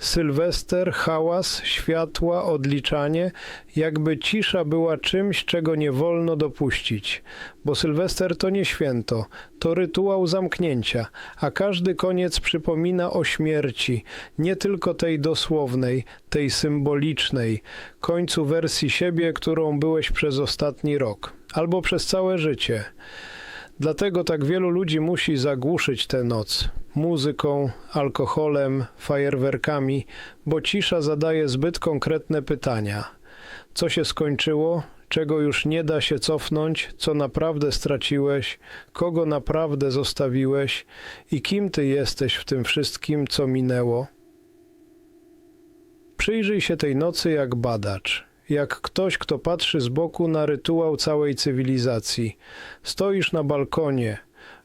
Sylwester, hałas, światła, odliczanie, jakby cisza była czymś, czego nie wolno dopuścić. Bo Sylwester to nie święto, to rytuał zamknięcia, a każdy koniec przypomina o śmierci, nie tylko tej dosłownej, tej symbolicznej, końcu wersji siebie, którą byłeś przez ostatni rok, albo przez całe życie. Dlatego tak wielu ludzi musi zagłuszyć tę noc muzyką, alkoholem, fajerwerkami, bo cisza zadaje zbyt konkretne pytania. Co się skończyło? Czego już nie da się cofnąć? Co naprawdę straciłeś? Kogo naprawdę zostawiłeś? I kim ty jesteś w tym wszystkim, co minęło? Przyjrzyj się tej nocy jak badacz, jak ktoś, kto patrzy z boku na rytuał całej cywilizacji. Stoisz na balkonie,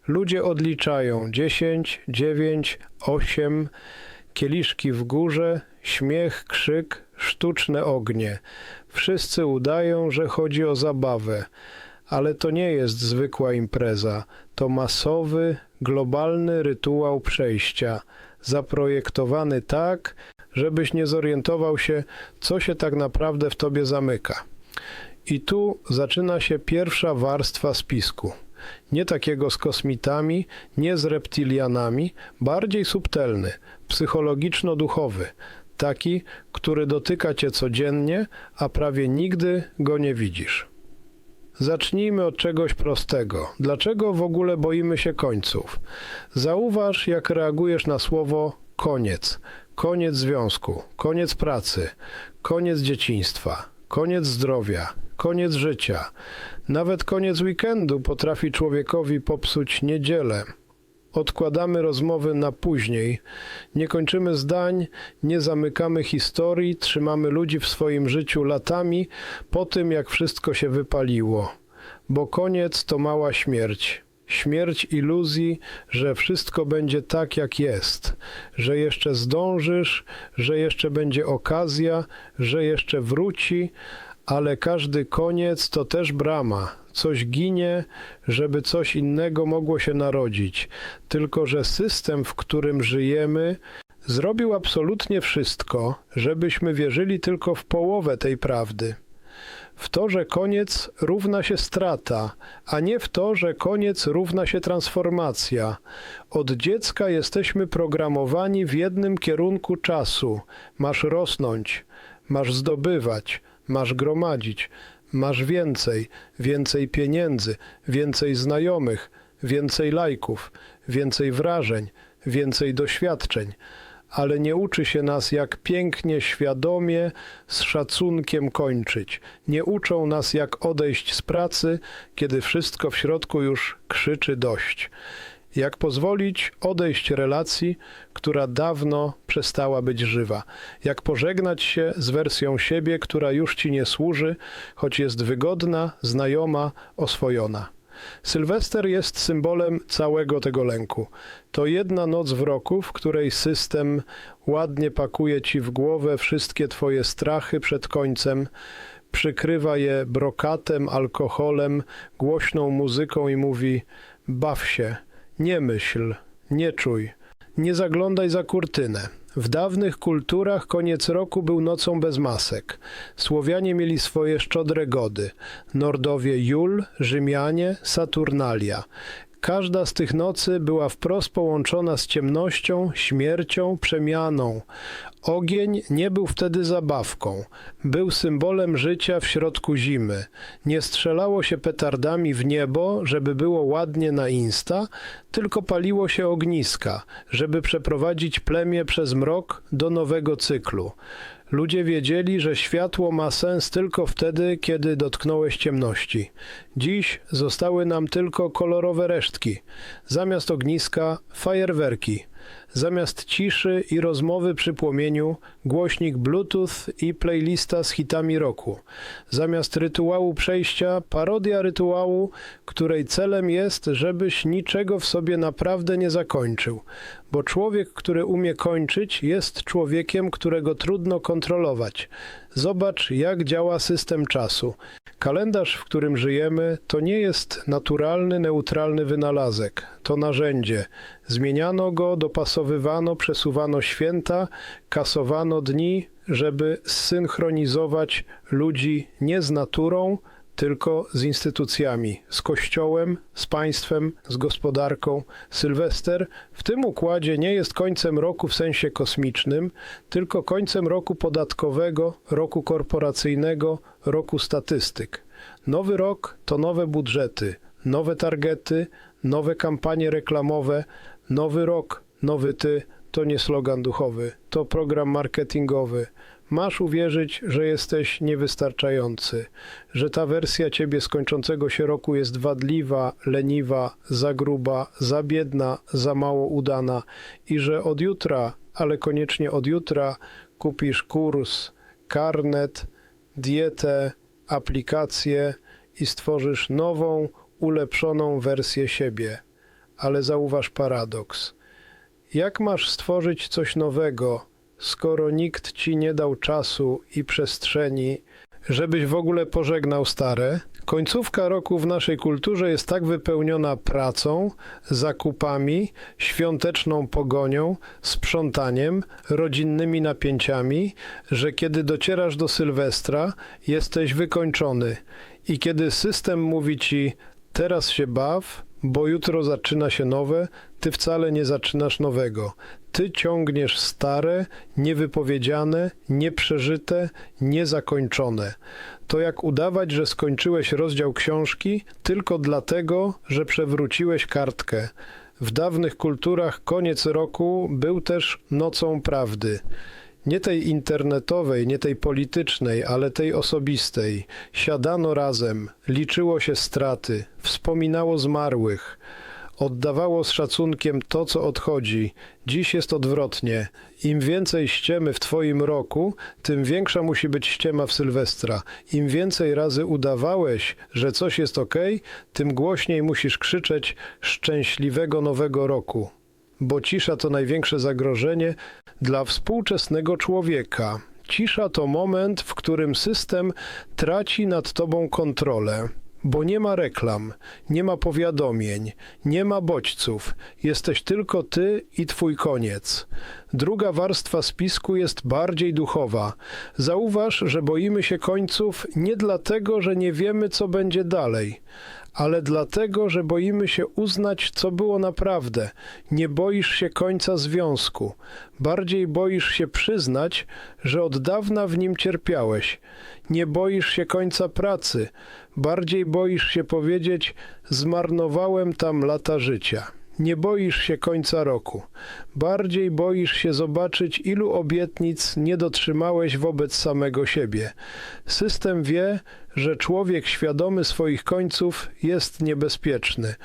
ludzie odliczają dziesięć, dziewięć, osiem, kieliszki w górze, śmiech, krzyk, sztuczne ognie. Wszyscy udają, że chodzi o zabawę, ale to nie jest zwykła impreza, to masowy, globalny rytuał przejścia, zaprojektowany tak, żebyś nie zorientował się, co się tak naprawdę w tobie zamyka. I tu zaczyna się pierwsza warstwa spisku. Nie takiego z kosmitami, nie z reptilianami, bardziej subtelny, psychologiczno-duchowy, taki, który dotyka cię codziennie, a prawie nigdy go nie widzisz. Zacznijmy od czegoś prostego. Dlaczego w ogóle boimy się końców? Zauważ, jak reagujesz na słowo koniec. Koniec związku, koniec pracy, koniec dzieciństwa, koniec zdrowia, koniec życia. Nawet koniec weekendu potrafi człowiekowi popsuć niedzielę. Odkładamy rozmowy na później, nie kończymy zdań, nie zamykamy historii, trzymamy ludzi w swoim życiu latami po tym, jak wszystko się wypaliło. Bo koniec to mała śmierć. Śmierć iluzji, że wszystko będzie tak, jak jest, że jeszcze zdążysz, że jeszcze będzie okazja, że jeszcze wróci, ale każdy koniec to też brama. Coś ginie, żeby coś innego mogło się narodzić. Tylko, że system, w którym żyjemy, zrobił absolutnie wszystko, żebyśmy wierzyli tylko w połowę tej prawdy. W to, że koniec równa się strata, a nie w to, że koniec równa się transformacja. Od dziecka jesteśmy programowani w jednym kierunku czasu. Masz rosnąć, masz zdobywać, masz gromadzić, masz więcej, więcej pieniędzy, więcej znajomych, więcej lajków, więcej wrażeń, więcej doświadczeń ale nie uczy się nas, jak pięknie, świadomie, z szacunkiem kończyć. Nie uczą nas, jak odejść z pracy, kiedy wszystko w środku już krzyczy dość. Jak pozwolić odejść relacji, która dawno przestała być żywa. Jak pożegnać się z wersją siebie, która już ci nie służy, choć jest wygodna, znajoma, oswojona. Sylwester jest symbolem całego tego lęku. To jedna noc w roku, w której system ładnie pakuje ci w głowę wszystkie twoje strachy przed końcem, przykrywa je brokatem, alkoholem, głośną muzyką i mówi: baw się, nie myśl, nie czuj, nie zaglądaj za kurtynę. W dawnych kulturach koniec roku był nocą bez masek. Słowianie mieli swoje szczodre gody. Nordowie Jul, Rzymianie, Saturnalia. Każda z tych nocy była wprost połączona z ciemnością, śmiercią, przemianą. Ogień nie był wtedy zabawką, był symbolem życia w środku zimy. Nie strzelało się petardami w niebo, żeby było ładnie na insta, tylko paliło się ogniska, żeby przeprowadzić plemię przez mrok do nowego cyklu. Ludzie wiedzieli, że światło ma sens tylko wtedy, kiedy dotknąłeś ciemności. Dziś zostały nam tylko kolorowe resztki. Zamiast ogniska fajerwerki. Zamiast ciszy i rozmowy przy płomieniu, głośnik Bluetooth i playlista z hitami roku. Zamiast rytuału przejścia, parodia rytuału, której celem jest, żebyś niczego w sobie naprawdę nie zakończył, bo człowiek, który umie kończyć, jest człowiekiem, którego trudno kontrolować. Zobacz, jak działa system czasu. Kalendarz, w którym żyjemy, to nie jest naturalny, neutralny wynalazek. To narzędzie. Zmieniano go, dopasowywano, przesuwano święta, kasowano dni, żeby zsynchronizować ludzi nie z naturą, tylko z instytucjami, z kościołem, z państwem, z gospodarką. Sylwester w tym układzie nie jest końcem roku w sensie kosmicznym, tylko końcem roku podatkowego, roku korporacyjnego, roku statystyk. Nowy rok to nowe budżety, nowe targety, nowe kampanie reklamowe, nowy rok, nowy ty to nie slogan duchowy, to program marketingowy. Masz uwierzyć, że jesteś niewystarczający, że ta wersja ciebie z kończącego się roku jest wadliwa, leniwa, za gruba, za biedna, za mało udana i że od jutra, ale koniecznie od jutra, kupisz kurs, karnet, dietę, aplikację i stworzysz nową, ulepszoną wersję siebie. Ale zauważ paradoks. Jak masz stworzyć coś nowego, skoro nikt ci nie dał czasu i przestrzeni, żebyś w ogóle pożegnał stare? Końcówka roku w naszej kulturze jest tak wypełniona pracą, zakupami, świąteczną pogonią, sprzątaniem, rodzinnymi napięciami, że kiedy docierasz do Sylwestra, jesteś wykończony. I kiedy system mówi ci, teraz się baw, bo jutro zaczyna się nowe, ty wcale nie zaczynasz nowego. Ty ciągniesz stare, niewypowiedziane, nieprzeżyte, niezakończone. To jak udawać, że skończyłeś rozdział książki tylko dlatego, że przewróciłeś kartkę. W dawnych kulturach koniec roku był też nocą prawdy. Nie tej internetowej, nie tej politycznej, ale tej osobistej. Siadano razem, liczyło się straty, wspominało zmarłych, oddawało z szacunkiem to, co odchodzi. Dziś jest odwrotnie. Im więcej ściemy w Twoim roku, tym większa musi być ściema w Sylwestra. Im więcej razy udawałeś, że coś jest ok, tym głośniej musisz krzyczeć szczęśliwego nowego roku. Bo cisza to największe zagrożenie dla współczesnego człowieka. Cisza to moment, w którym system traci nad tobą kontrolę. Bo nie ma reklam, nie ma powiadomień, nie ma bodźców. Jesteś tylko ty i twój koniec. Druga warstwa spisku jest bardziej duchowa. Zauważ, że boimy się końców nie dlatego, że nie wiemy, co będzie dalej, ale dlatego, że boimy się uznać, co było naprawdę. Nie boisz się końca związku. Bardziej boisz się przyznać, że od dawna w nim cierpiałeś. Nie boisz się końca pracy. Bardziej boisz się powiedzieć: Zmarnowałem tam lata życia. Nie boisz się końca roku. Bardziej boisz się zobaczyć, ilu obietnic nie dotrzymałeś wobec samego siebie. System wie, że człowiek świadomy swoich końców jest niebezpieczny,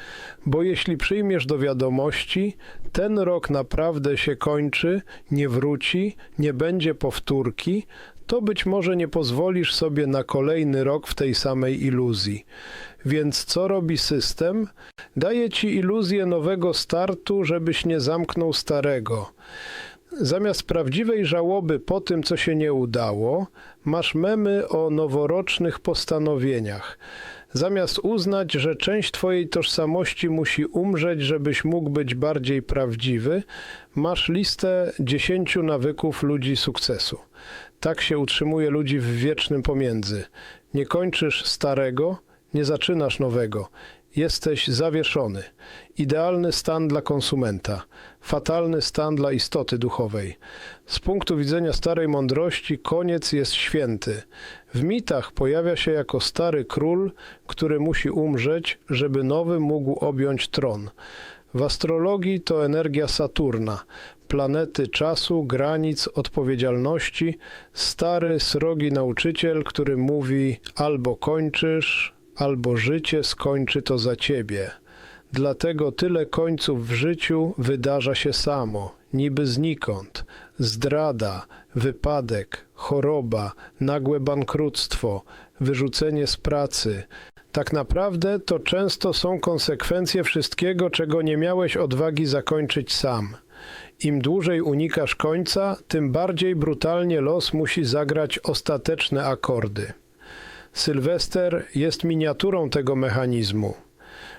bo jeśli przyjmiesz do wiadomości, ten rok naprawdę się kończy, nie wróci, nie będzie powtórki, to być może nie pozwolisz sobie na kolejny rok w tej samej iluzji. Więc co robi system? Daje ci iluzję nowego startu, żebyś nie zamknął starego. Zamiast prawdziwej żałoby po tym, co się nie udało, masz memy o noworocznych postanowieniach. Zamiast uznać, że część twojej tożsamości musi umrzeć, żebyś mógł być bardziej prawdziwy, masz listę dziesięciu nawyków ludzi sukcesu. Tak się utrzymuje ludzi w wiecznym pomiędzy. Nie kończysz starego, nie zaczynasz nowego. Jesteś zawieszony. Idealny stan dla konsumenta, fatalny stan dla istoty duchowej. Z punktu widzenia starej mądrości, koniec jest święty. W mitach pojawia się jako stary król, który musi umrzeć, żeby nowy mógł objąć tron. W astrologii to energia Saturna, planety czasu, granic, odpowiedzialności, stary, srogi nauczyciel, który mówi albo kończysz, albo życie skończy to za ciebie. Dlatego tyle końców w życiu wydarza się samo, niby znikąd. Zdrada, wypadek, choroba, nagłe bankructwo, wyrzucenie z pracy. Tak naprawdę to często są konsekwencje wszystkiego, czego nie miałeś odwagi zakończyć sam. Im dłużej unikasz końca, tym bardziej brutalnie los musi zagrać ostateczne akordy. Sylwester jest miniaturą tego mechanizmu.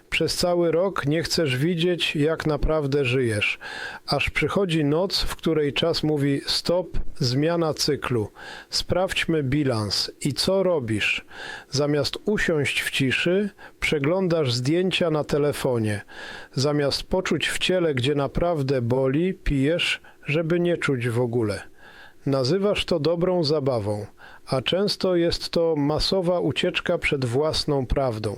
Przez cały rok nie chcesz widzieć, jak naprawdę żyjesz, aż przychodzi noc, w której czas mówi stop, zmiana cyklu. Sprawdźmy bilans i co robisz? Zamiast usiąść w ciszy, przeglądasz zdjęcia na telefonie. Zamiast poczuć w ciele, gdzie naprawdę boli, pijesz, żeby nie czuć w ogóle. Nazywasz to dobrą zabawą, a często jest to masowa ucieczka przed własną prawdą.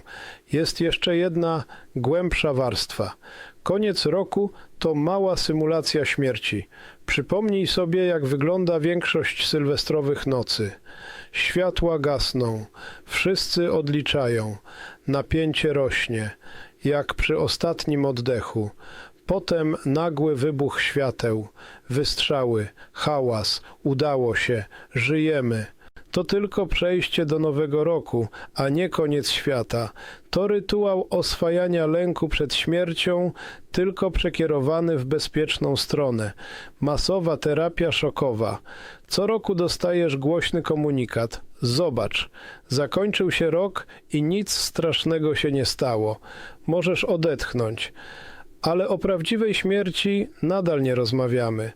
Jest jeszcze jedna głębsza warstwa. Koniec roku to mała symulacja śmierci. Przypomnij sobie, jak wygląda większość sylwestrowych nocy. Światła gasną, wszyscy odliczają, napięcie rośnie, jak przy ostatnim oddechu. Potem nagły wybuch świateł, wystrzały, hałas, udało się, żyjemy. To tylko przejście do nowego roku, a nie koniec świata. To rytuał oswajania lęku przed śmiercią, tylko przekierowany w bezpieczną stronę. Masowa terapia szokowa. Co roku dostajesz głośny komunikat. Zobacz, zakończył się rok i nic strasznego się nie stało. Możesz odetchnąć. Ale o prawdziwej śmierci nadal nie rozmawiamy,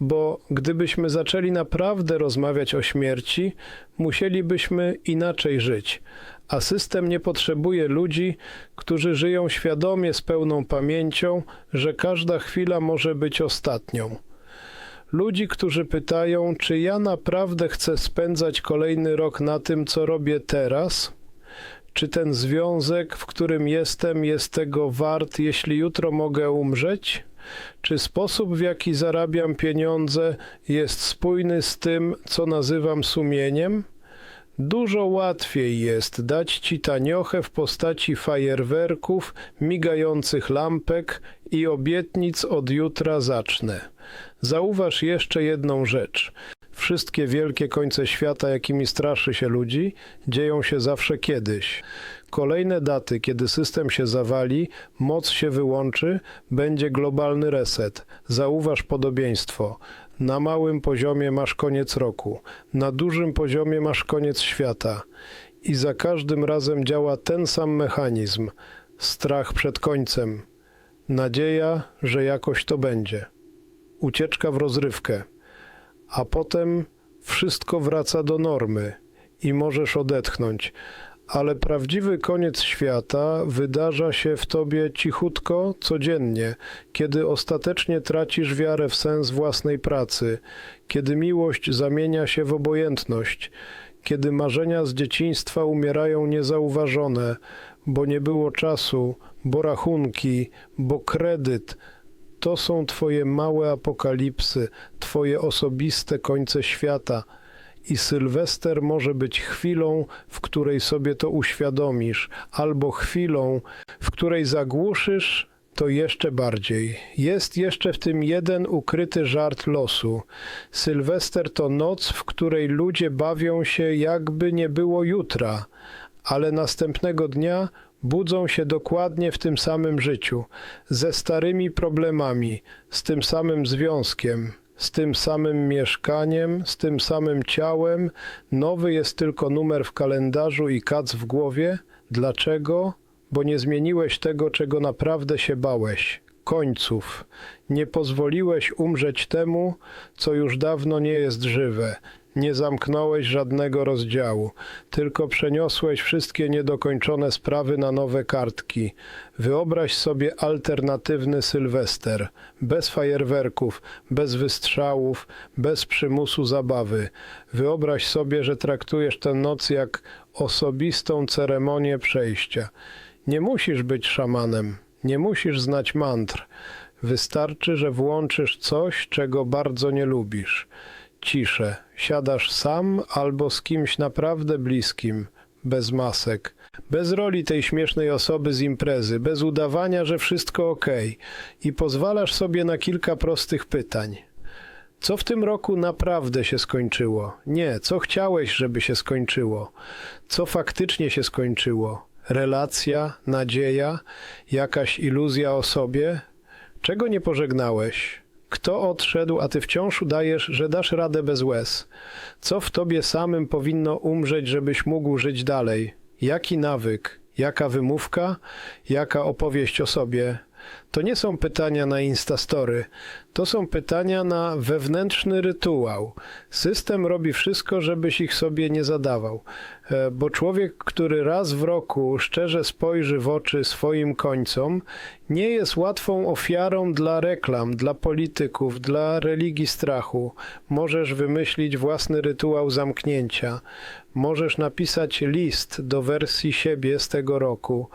bo gdybyśmy zaczęli naprawdę rozmawiać o śmierci, musielibyśmy inaczej żyć. A system nie potrzebuje ludzi, którzy żyją świadomie z pełną pamięcią, że każda chwila może być ostatnią. Ludzi, którzy pytają, czy ja naprawdę chcę spędzać kolejny rok na tym, co robię teraz? Czy ten związek, w którym jestem, jest tego wart, jeśli jutro mogę umrzeć? Czy sposób, w jaki zarabiam pieniądze, jest spójny z tym, co nazywam sumieniem? Dużo łatwiej jest dać ci taniochę w postaci fajerwerków, migających lampek i obietnic od jutra zacznę. Zauważ jeszcze jedną rzecz. Wszystkie wielkie końce świata, jakimi straszy się ludzi, dzieją się zawsze kiedyś. Kolejne daty, kiedy system się zawali, moc się wyłączy, będzie globalny reset. Zauważ podobieństwo. Na małym poziomie masz koniec roku, na dużym poziomie masz koniec świata. I za każdym razem działa ten sam mechanizm strach przed końcem, nadzieja, że jakoś to będzie. Ucieczka w rozrywkę a potem wszystko wraca do normy i możesz odetchnąć. Ale prawdziwy koniec świata wydarza się w tobie cichutko, codziennie, kiedy ostatecznie tracisz wiarę w sens własnej pracy, kiedy miłość zamienia się w obojętność, kiedy marzenia z dzieciństwa umierają niezauważone, bo nie było czasu, bo rachunki, bo kredyt, to są Twoje małe apokalipsy, Twoje osobiste końce świata. I Sylwester może być chwilą, w której sobie to uświadomisz, albo chwilą, w której zagłuszysz to jeszcze bardziej. Jest jeszcze w tym jeden ukryty żart losu. Sylwester to noc, w której ludzie bawią się, jakby nie było jutra, ale następnego dnia budzą się dokładnie w tym samym życiu, ze starymi problemami, z tym samym związkiem, z tym samym mieszkaniem, z tym samym ciałem. Nowy jest tylko numer w kalendarzu i kac w głowie. Dlaczego? Bo nie zmieniłeś tego, czego naprawdę się bałeś. Końców. Nie pozwoliłeś umrzeć temu, co już dawno nie jest żywe. Nie zamknąłeś żadnego rozdziału, tylko przeniosłeś wszystkie niedokończone sprawy na nowe kartki. Wyobraź sobie alternatywny Sylwester, bez fajerwerków, bez wystrzałów, bez przymusu zabawy. Wyobraź sobie, że traktujesz tę noc jak osobistą ceremonię przejścia. Nie musisz być szamanem, nie musisz znać mantr. Wystarczy, że włączysz coś, czego bardzo nie lubisz ciszę. Siadasz sam albo z kimś naprawdę bliskim, bez masek, bez roli tej śmiesznej osoby z imprezy, bez udawania, że wszystko ok, i pozwalasz sobie na kilka prostych pytań. Co w tym roku naprawdę się skończyło? Nie, co chciałeś, żeby się skończyło? Co faktycznie się skończyło? Relacja, nadzieja, jakaś iluzja o sobie? Czego nie pożegnałeś? Kto odszedł, a ty wciąż udajesz, że dasz radę bez łez? Co w tobie samym powinno umrzeć, żebyś mógł żyć dalej? Jaki nawyk? Jaka wymówka? Jaka opowieść o sobie? To nie są pytania na Instastory, to są pytania na wewnętrzny rytuał. System robi wszystko, żebyś ich sobie nie zadawał, E, bo człowiek, który raz w roku szczerze spojrzy w oczy swoim końcom, nie jest łatwą ofiarą dla reklam, dla polityków, dla religii strachu. Możesz wymyślić własny rytuał zamknięcia, możesz napisać list do wersji siebie z tego roku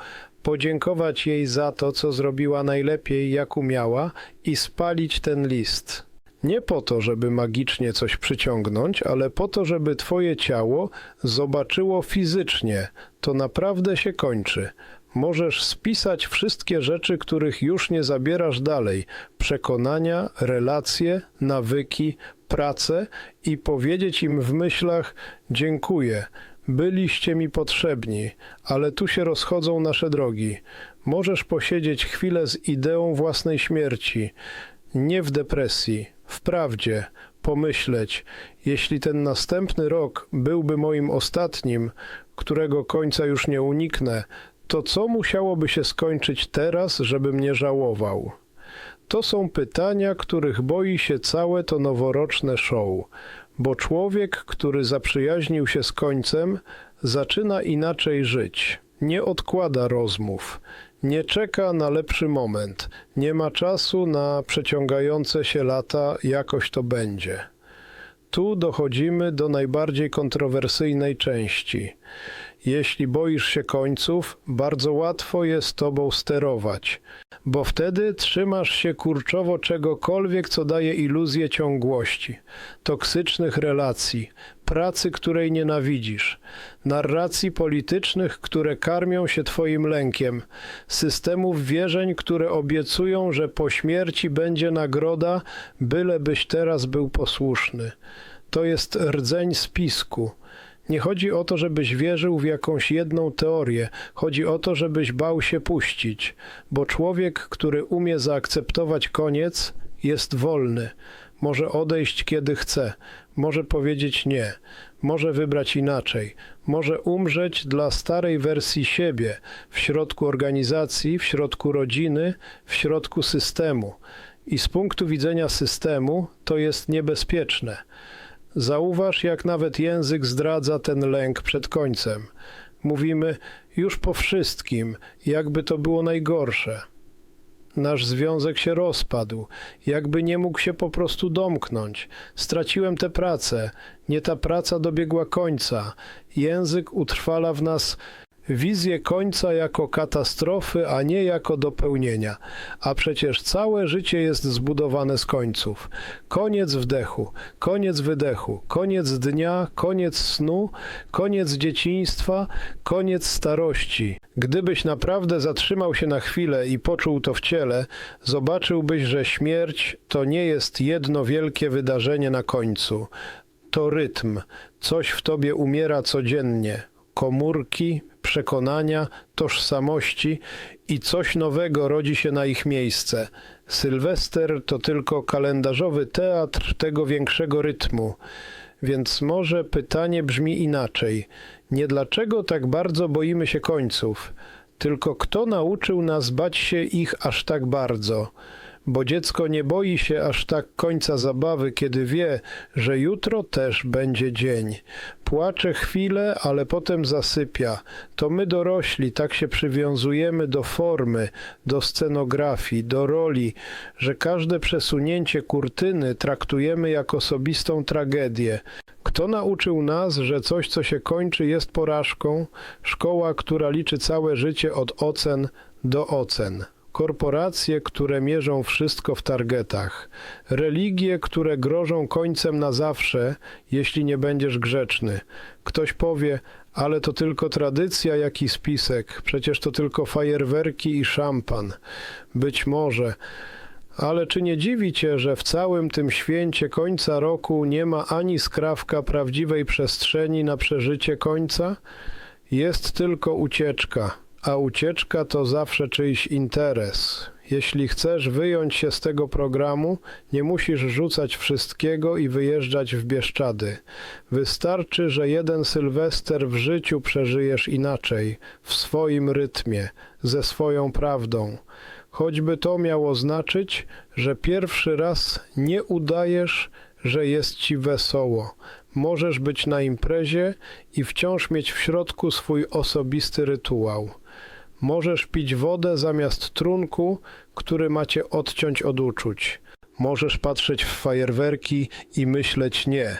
podziękować jej za to, co zrobiła najlepiej, jak umiała, i spalić ten list. Nie po to, żeby magicznie coś przyciągnąć, ale po to, żeby twoje ciało zobaczyło fizycznie. To naprawdę się kończy. Możesz spisać wszystkie rzeczy, których już nie zabierasz dalej: przekonania, relacje, nawyki, pracę i powiedzieć im w myślach: Dziękuję. Byliście mi potrzebni, ale tu się rozchodzą nasze drogi. Możesz posiedzieć chwilę z ideą własnej śmierci, nie w depresji, w prawdzie, pomyśleć, jeśli ten następny rok byłby moim ostatnim, którego końca już nie uniknę, to co musiałoby się skończyć teraz, żebym nie żałował? To są pytania, których boi się całe to noworoczne show, bo człowiek, który zaprzyjaźnił się z końcem, zaczyna inaczej żyć. Nie odkłada rozmów, nie czeka na lepszy moment, nie ma czasu na przeciągające się lata, jakoś to będzie. Tu dochodzimy do najbardziej kontrowersyjnej części. Jeśli boisz się końców, bardzo łatwo jest tobą sterować, bo wtedy trzymasz się kurczowo czegokolwiek, co daje iluzję ciągłości, toksycznych relacji, pracy, której nienawidzisz, narracji politycznych, które karmią się twoim lękiem, systemów wierzeń, które obiecują, że po śmierci będzie nagroda, bylebyś teraz był posłuszny. To jest rdzeń spisku. Nie chodzi o to, żebyś wierzył w jakąś jedną teorię, chodzi o to, żebyś bał się puścić, bo człowiek, który umie zaakceptować koniec, jest wolny. Może odejść kiedy chce, może powiedzieć nie, może wybrać inaczej, może umrzeć dla starej wersji siebie, w środku organizacji, w środku rodziny, w środku systemu. I z punktu widzenia systemu to jest niebezpieczne. Zauważ, jak nawet język zdradza ten lęk przed końcem. Mówimy już po wszystkim, jakby to było najgorsze. Nasz związek się rozpadł, jakby nie mógł się po prostu domknąć. Straciłem tę pracę, nie ta praca dobiegła końca. Język utrwala w nas wizję końca jako katastrofy, a nie jako dopełnienia. A przecież całe życie jest zbudowane z końców. Koniec wdechu, koniec wydechu, koniec dnia, koniec snu, koniec dzieciństwa, koniec starości. Gdybyś naprawdę zatrzymał się na chwilę i poczuł to w ciele, zobaczyłbyś, że śmierć to nie jest jedno wielkie wydarzenie na końcu. To rytm, coś w tobie umiera codziennie. Komórki, przekonania, tożsamości i coś nowego rodzi się na ich miejsce. Sylwester to tylko kalendarzowy teatr tego większego rytmu. Więc może pytanie brzmi inaczej. Nie dlaczego tak bardzo boimy się końców, tylko kto nauczył nas bać się ich aż tak bardzo? Bo dziecko nie boi się aż tak końca zabawy, kiedy wie, że jutro też będzie dzień. Płacze chwilę, ale potem zasypia. To my dorośli tak się przywiązujemy do formy, do scenografii, do roli, że każde przesunięcie kurtyny traktujemy jak osobistą tragedię. Kto nauczył nas, że coś, co się kończy, jest porażką? Szkoła, która liczy całe życie od ocen do ocen. Korporacje, które mierzą wszystko w targetach. Religie, które grożą końcem na zawsze, jeśli nie będziesz grzeczny. Ktoś powie, ale to tylko tradycja, jak i spisek. Przecież to tylko fajerwerki i szampan. Być może. Ale czy nie dziwi cię, że w całym tym święcie końca roku nie ma ani skrawka prawdziwej przestrzeni na przeżycie końca? Jest tylko ucieczka, a ucieczka to zawsze czyjś interes. Jeśli chcesz wyjąć się z tego programu, nie musisz rzucać wszystkiego i wyjeżdżać w Bieszczady. Wystarczy, że jeden sylwester w życiu przeżyjesz inaczej, w swoim rytmie, ze swoją prawdą. Choćby to miało znaczyć, że pierwszy raz nie udajesz, że jest ci wesoło. Możesz być na imprezie i wciąż mieć w środku swój osobisty rytuał. Możesz pić wodę zamiast trunku, który macie odciąć od uczuć. Możesz patrzeć w fajerwerki i myśleć nie.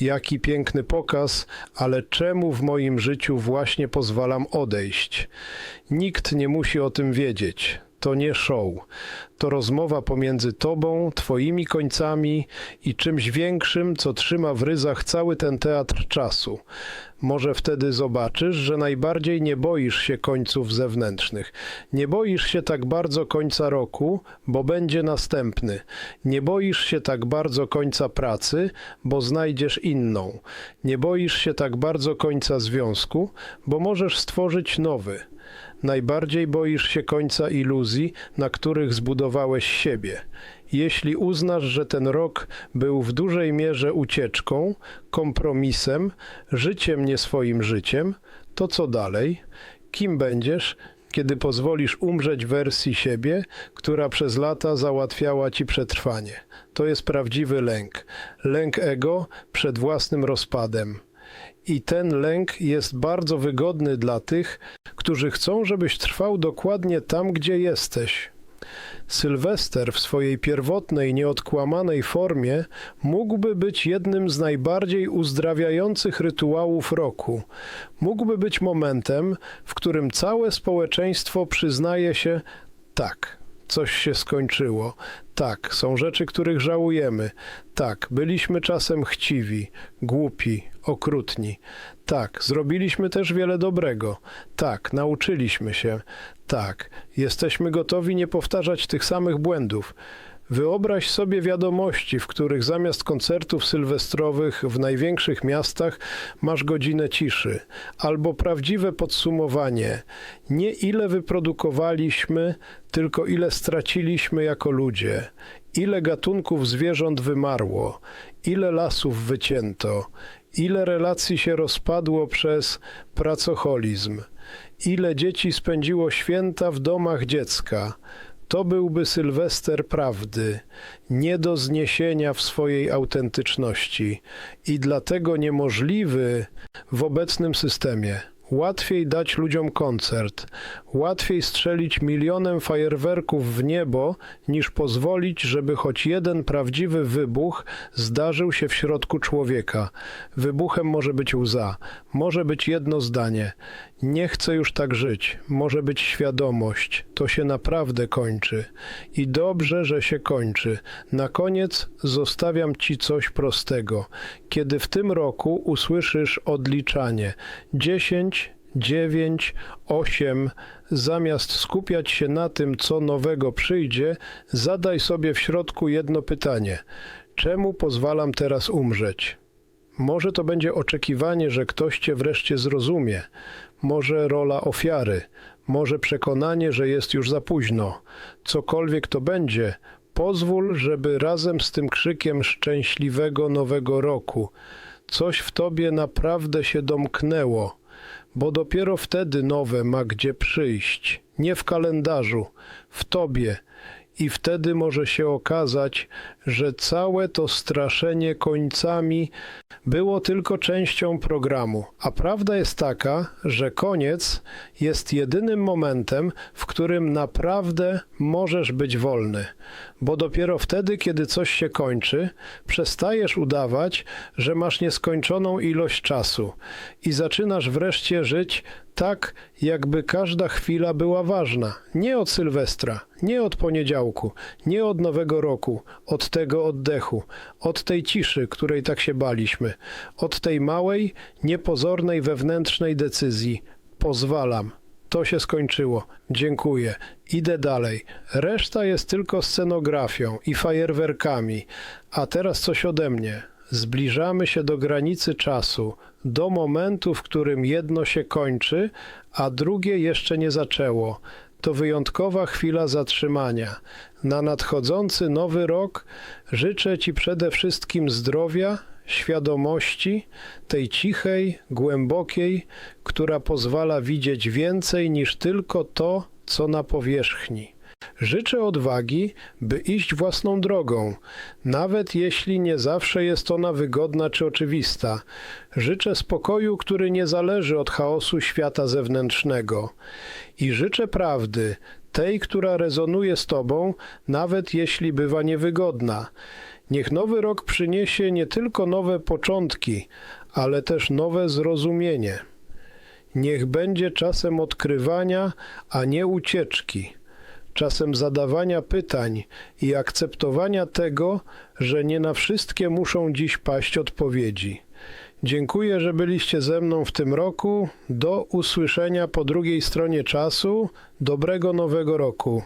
Jaki piękny pokaz, ale czemu w moim życiu właśnie pozwalam odejść? Nikt nie musi o tym wiedzieć. To nie show. To rozmowa pomiędzy tobą, twoimi końcami i czymś większym, co trzyma w ryzach cały ten teatr czasu. Może wtedy zobaczysz, że najbardziej nie boisz się końców zewnętrznych. Nie boisz się tak bardzo końca roku, bo będzie następny. Nie boisz się tak bardzo końca pracy, bo znajdziesz inną. Nie boisz się tak bardzo końca związku, bo możesz stworzyć nowy. Najbardziej boisz się końca iluzji, na których zbudowałeś siebie. Jeśli uznasz, że ten rok był w dużej mierze ucieczką, kompromisem, życiem nie swoim życiem, to co dalej? Kim będziesz, kiedy pozwolisz umrzeć wersji siebie, która przez lata załatwiała ci przetrwanie? To jest prawdziwy lęk. Lęk ego przed własnym rozpadem. I ten lęk jest bardzo wygodny dla tych, którzy chcą, żebyś trwał dokładnie tam, gdzie jesteś. Sylwester w swojej pierwotnej, nieodkłamanej formie mógłby być jednym z najbardziej uzdrawiających rytuałów roku. Mógłby być momentem, w którym całe społeczeństwo przyznaje się tak. Coś się skończyło. Tak, są rzeczy, których żałujemy. Tak, byliśmy czasem chciwi, głupi, okrutni. Tak, zrobiliśmy też wiele dobrego. Tak, nauczyliśmy się. Tak, jesteśmy gotowi nie powtarzać tych samych błędów. Wyobraź sobie wiadomości, w których zamiast koncertów sylwestrowych w największych miastach masz godzinę ciszy, albo prawdziwe podsumowanie. Nie ile wyprodukowaliśmy, tylko ile straciliśmy jako ludzie, ile gatunków zwierząt wymarło, ile lasów wycięto, ile relacji się rozpadło przez pracocholizm, ile dzieci spędziło święta w domach dziecka. To byłby Sylwester prawdy, nie do zniesienia w swojej autentyczności i dlatego niemożliwy w obecnym systemie. Łatwiej dać ludziom koncert, łatwiej strzelić milionem fajerwerków w niebo, niż pozwolić, żeby choć jeden prawdziwy wybuch zdarzył się w środku człowieka. Wybuchem może być łza, może być jedno zdanie. Nie chcę już tak żyć, może być świadomość. To się naprawdę kończy. I dobrze, że się kończy. Na koniec zostawiam ci coś prostego. Kiedy w tym roku usłyszysz odliczanie 10, 9, 8, zamiast skupiać się na tym, co nowego przyjdzie, zadaj sobie w środku jedno pytanie: czemu pozwalam teraz umrzeć? Może to będzie oczekiwanie, że ktoś cię wreszcie zrozumie, może rola ofiary, może przekonanie, że jest już za późno. Cokolwiek to będzie, pozwól, żeby razem z tym krzykiem szczęśliwego nowego roku coś w tobie naprawdę się domknęło, bo dopiero wtedy nowe ma gdzie przyjść, nie w kalendarzu, w tobie. I wtedy może się okazać, że całe to straszenie końcami było tylko częścią programu. A prawda jest taka, że koniec jest jedynym momentem, w którym naprawdę możesz być wolny. Bo dopiero wtedy, kiedy coś się kończy, przestajesz udawać, że masz nieskończoną ilość czasu i zaczynasz wreszcie żyć tak, jakby każda chwila była ważna. Nie od Sylwestra, nie od poniedziałku, nie od nowego roku, od tego oddechu, od tej ciszy, której tak się baliśmy, od tej małej, niepozornej wewnętrznej decyzji. Pozwalam. To się skończyło. Dziękuję. Idę dalej. Reszta jest tylko scenografią i fajerwerkami. A teraz coś ode mnie. Zbliżamy się do granicy czasu, do momentu, w którym jedno się kończy, a drugie jeszcze nie zaczęło. to wyjątkowa chwila zatrzymania. Na nadchodzący nowy rok życzę Ci przede wszystkim zdrowia, świadomości, tej cichej, głębokiej, która pozwala widzieć więcej niż tylko to, co na powierzchni. Życzę odwagi, by iść własną drogą, nawet jeśli nie zawsze jest ona wygodna czy oczywista. Życzę spokoju, który nie zależy od chaosu świata zewnętrznego. I życzę prawdy, tej, która rezonuje z Tobą, nawet jeśli bywa niewygodna. Niech nowy rok przyniesie nie tylko nowe początki, ale też nowe zrozumienie. Niech będzie czasem odkrywania, a nie ucieczki, czasem zadawania pytań i akceptowania tego, że nie na wszystkie muszą dziś paść odpowiedzi. Dziękuję, że byliście ze mną w tym roku. Do usłyszenia po drugiej stronie czasu. Dobrego nowego roku.